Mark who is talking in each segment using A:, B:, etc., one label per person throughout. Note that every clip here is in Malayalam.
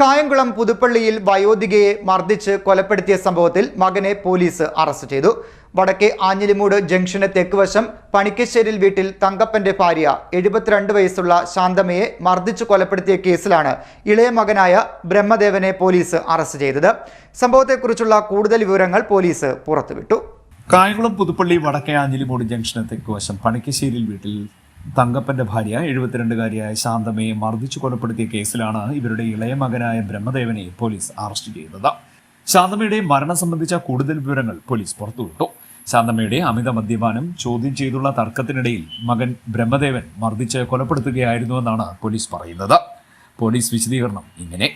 A: കായംകുളം പുതുപ്പള്ളിയിൽ വയോധികയെ മർദ്ദിച്ച് കൊലപ്പെടുത്തിയ സംഭവത്തിൽ മകനെ പോലീസ് അറസ്റ്റ് ചെയ്തു. വടക്കേ ആഞ്ഞിലിമൂട് ജംഗ്ഷന് തെക്കുവശം പണിക്കശ്ശേരിൽ വീട്ടിൽ തങ്കപ്പന്റെ ഭാര്യ എഴുപത്തിരണ്ട് വയസ്സുള്ള ശാന്തമയെ മർദ്ദിച്ചു കൊലപ്പെടുത്തിയ കേസിലാണ് ഇളയ മകനായ ബ്രഹ്മദേവനെ പോലീസ് അറസ്റ്റ് ചെയ്തത്. സംഭവത്തെക്കുറിച്ചുള്ള കൂടുതൽ വിവരങ്ങൾ പോലീസ് പുറത്തുവിട്ടു.
B: കായംകുളം പുതുപ്പള്ളി വടക്കേ ആഞ്ഞിലിമൂട് ജംഗ്ഷന് തെക്കുവശം പണിക്കശ്ശേരിയിൽ വീട്ടിൽ തങ്കപ്പന്റെ ഭാര്യ എഴുപത്തിരണ്ടുകാരിയായ ശാന്തമയെ മർദ്ദിച്ചു കൊലപ്പെടുത്തിയ കേസിലാണ് ഇവരുടെ ഇളയ മകനായ ബ്രഹ്മദേവനെ പോലീസ് അറസ്റ്റ് ചെയ്തത്. ശാന്തമയുടെ മരണം സംബന്ധിച്ച കൂടുതൽ വിവരങ്ങൾ പോലീസ് പുറത്തുവിട്ടു. ശാന്തമയുടെ അമിത മദ്യപാനം ചോദ്യം ചെയ്തുള്ള തർക്കത്തിനിടയിൽ മകൻ ബ്രഹ്മദേവൻ മർദ്ദിച്ച് കൊലപ്പെടുത്തുകയായിരുന്നുവെന്നാണ് പോലീസ് പറയുന്നത്. പോലീസ് വിശദീകരണം ഇങ്ങനെ.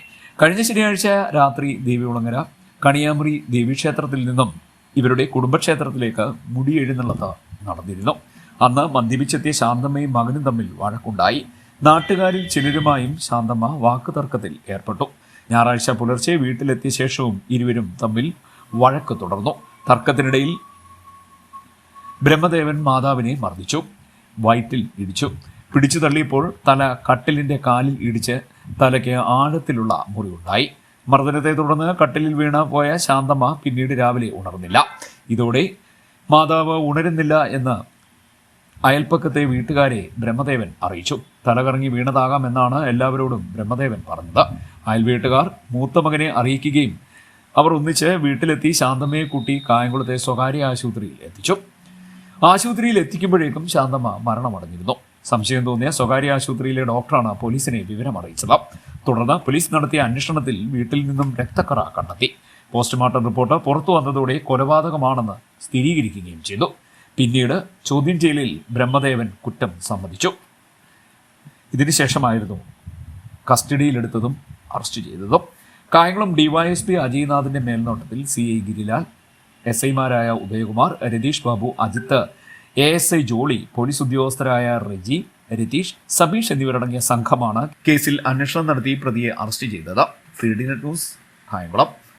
B: കഴിഞ്ഞ ശനിയാഴ്ച രാത്രി ദേവികുളങ്ങര കണിയാമുറി ദേവീക്ഷേത്രത്തിൽ നിന്നും ഇവരുടെ കുടുംബക്ഷേത്രത്തിലേക്ക് മുടിയെഴുന്നള്ളത്ത് നടന്നിരുന്നു. അന്ന് മദ്യപിച്ചെത്തിയ ശാന്തമ്മയും മകനും തമ്മിൽ വഴക്കുണ്ടായി. നാട്ടുകാരിൽ ചിലരുമായും ശാന്തമ്മ വാക്കുതർക്കത്തിൽ ഏർപ്പെട്ടു. ഞായറാഴ്ച പുലർച്ചെ വീട്ടിലെത്തിയ ശേഷവും ഇരുവരും തമ്മിൽ വഴക്ക് തുടർന്നു. തർക്കത്തിനിടയിൽ ബ്രഹ്മദേവൻ മാതാവിനെ മർദ്ദിച്ചു. വയറ്റിൽ ഇടിച്ചു. പിടിച്ചു തള്ളിയപ്പോൾ തല കട്ടിലിന്റെ കാലിൽ ഇടിച്ച് തലയ്ക്ക് ആഴത്തിലുള്ള മുറിവുണ്ടായി. മർദ്ദനത്തെ തുടർന്ന് കട്ടിലിൽ വീണ പോയ ശാന്തമ്മ പിന്നീട് രാവിലെ ഉണർന്നില്ല. ഇതോടെ മാതാവ് ഉണരുന്നില്ല എന്ന് അയൽപ്പക്കത്തെ വീട്ടുകാരെ ബ്രഹ്മദേവൻ അറിയിച്ചു. തലകറങ്ങി വീണതാകാമെന്നാണ് എല്ലാവരോടും ബ്രഹ്മദേവൻ പറഞ്ഞത്. അയൽ വീട്ടുകാർ മൂത്ത മകനെ അറിയിക്കുകയും അവർ ഒന്നിച്ച് വീട്ടിലെത്തി ശാന്തമ്മയെ കൂട്ടി കായംകുളത്തെ സ്വകാര്യ ആശുപത്രിയിൽ എത്തിച്ചു. ആശുപത്രിയിൽ എത്തിക്കുമ്പോഴേക്കും ശാന്തമ്മ മരണമടഞ്ഞിരുന്നു. സംശയം തോന്നിയ സ്വകാര്യ ആശുപത്രിയിലെ ഡോക്ടറാണ് പോലീസിനെ വിവരം അറിയിച്ചത് തുടർന്ന് പോലീസ് നടത്തിയ അന്വേഷണത്തിൽ വീട്ടിൽ നിന്നും രക്തക്കറ കണ്ടെത്തി. പോസ്റ്റ്മോർട്ടം റിപ്പോർട്ട് പുറത്തു വന്നതോടെ കൊലപാതകമാണെന്ന് സ്ഥിരീകരിക്കുകയും ചെയ്തു. പിന്നീട് ചോദ്യം ചെയ്യലിൽ ബ്രഹ്മദേവൻ കുറ്റം സമ്മതിച്ചു. ഇതിനുശേഷമായിരുന്നു കസ്റ്റഡിയിലെടുത്തതും അറസ്റ്റ് ചെയ്തതും. കായംകുളം ഡിവൈഎസ്പി അജയ്നാഥിന്റെ മേൽനോട്ടത്തിൽ സി ഐ ഗിരിലാൽ എസ് ഐമാരായ Udayakumar Ratheesh Babu Ajith A S I Jolly police ഉദ്യോഗസ്ഥരായ Reji Ratheesh Sabeesh എന്നിവരടങ്ങിയ സംഘമാണ് കേസിൽ അന്വേഷണം നടത്തി പ്രതിയെ അറസ്റ്റ് ചെയ്തത്. Net news Kayamkulam.